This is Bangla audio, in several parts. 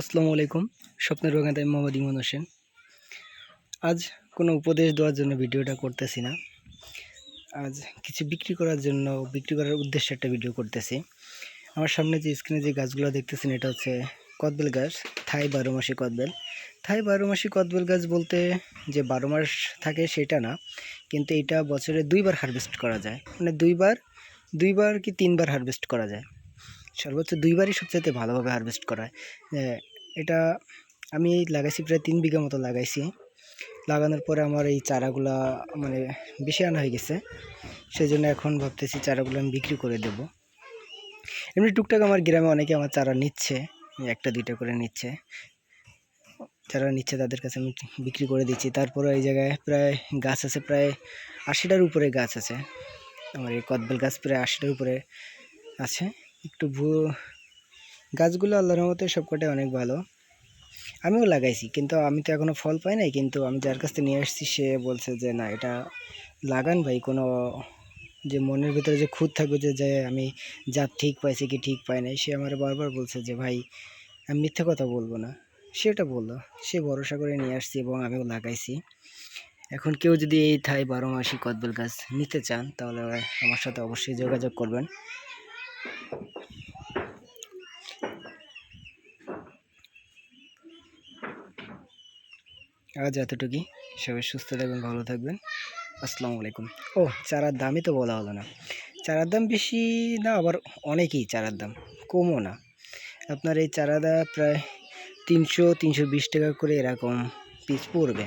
আসসালামু আলাইকুম। স্বপ্নের বাগান আমি মোহাম্মদ ইমন হোসেন। আজ কোনো উপদেশ দেওয়ার জন্য ভিডিওটা করতেছি না। আজ কিছু বিক্রি করার জন্য, বিক্রি করার উদ্দেশ্যে একটা ভিডিও করতেছি। আমার সামনে যে স্ক্রিনে যে গাছগুলো দেখতেছেন, এটা হচ্ছে কদবেল গাছ, থাই বারো মাসি কদবেল। থাই বারো মাসি কদবেল গাছ বলতে যে বারো মাস থাকে সেটা না, কিন্তু এটা বছরে দুইবার হারভেস্ট করা যায়। মানে দুইবার দুইবার কি তিনবার হারভেস্ট করা যায়? সর্বোচ্চ দুইবারই সবচেয়ে ভালোভাবে হারভেস্ট করা হয় এটা আমি লাগাইছি প্রায় তিন বিঘা মতো লাগাইছি। লাগানোর পরে আমার এই চারাগুলা মানে বেশি আনা হয়ে গেছে। সেই জন্য এখন ভাবতেছি চারাগুলো আমি বিক্রি করে দেব। এমনি টুকটাক আমার গ্রামে অনেকে আমার চারা নিচ্ছে, একটা, দুইটা করে নিচ্ছে। যারা নিচ্ছে তাদের কাছে আমি বিক্রি করে দিচ্ছি। তারপরে এই জায়গায় প্রায় গাছ আছে, প্রায় আশিটার উপরে গাছ আছে। আমার এই কদবেল গাছ প্রায় আশিটার উপরে আছে। একটু ভু গাছগুলো আল্লাহর মতে সবকটাই অনেক ভালো। আমিও লাগাইছি, কিন্তু আমি তো এখনও ফল পাই নাই, কিন্তু আমি যার কাছ থেকে নিয়ে আসছি, সে বলছে যে, না, এটা লাগান ভাই, কোনো যে মনের ভিতরে যে খুঁত থাকবে যে যে আমি জাত ঠিক পাইছি কি ঠিক পাই নাই, সে আমার বারবার বলছে যে, ভাই, আমি মিথ্যে কথা বলব না। সেটা বলল, সে ভরসা করে নিয়ে আসছি এবং আমিও লাগাইছি। এখন কেউ যদি এই থাই বারো মাসি কদবেল গাছ নিতে চান, তাহলে আমার সাথে অবশ্যই যোগাযোগ করবেন। আজ এতটুকুই। সবাই সুস্থ থাকবেন ভালো থাকবেন। আসসালামু আলাইকুম। ও। চারার দামই তো বলা হলো না। চারার দাম বেশি না আবার অনেকই চারার দাম কমও না। আপনার এই চারাদা প্রায় তিনশো তিনশো বিশ টাকা করে এরকম পিস পড়বে।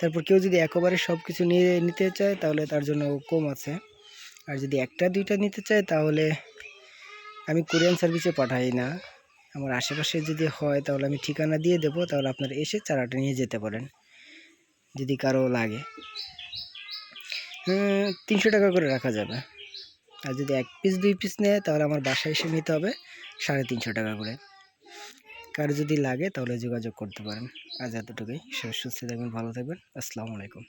তারপর কেউ যদি একেবারে সব কিছু নিয়ে নিতে চায় তাহলে তার জন্য কম আছে। আর যদি একটা দুইটা নিতে চায় তাহলে আমি কোরিয়ান সার্ভিসে পাঠাই না। আমার আশেপাশে যদি হয় তাহলে আমি ঠিকানা দিয়ে দেবো, তাহলে আপনারা এসে চারাটা নিয়ে যেতে পারেন, যদি কারও লাগে। তিনশো টাকা করে রাখা যাবে। আর যদি এক পিস দুই পিস নেয়, তাহলে আমার বাসায় এসে নিতে হবে সাড়ে তিনশো টাকা করে। কারও যদি লাগে, তাহলে যোগাযোগ করতে পারেন। আজ এতটুকুই। সুস্থ থাকবেন, ভালো থাকবেন। আসসালামু আলাইকুম।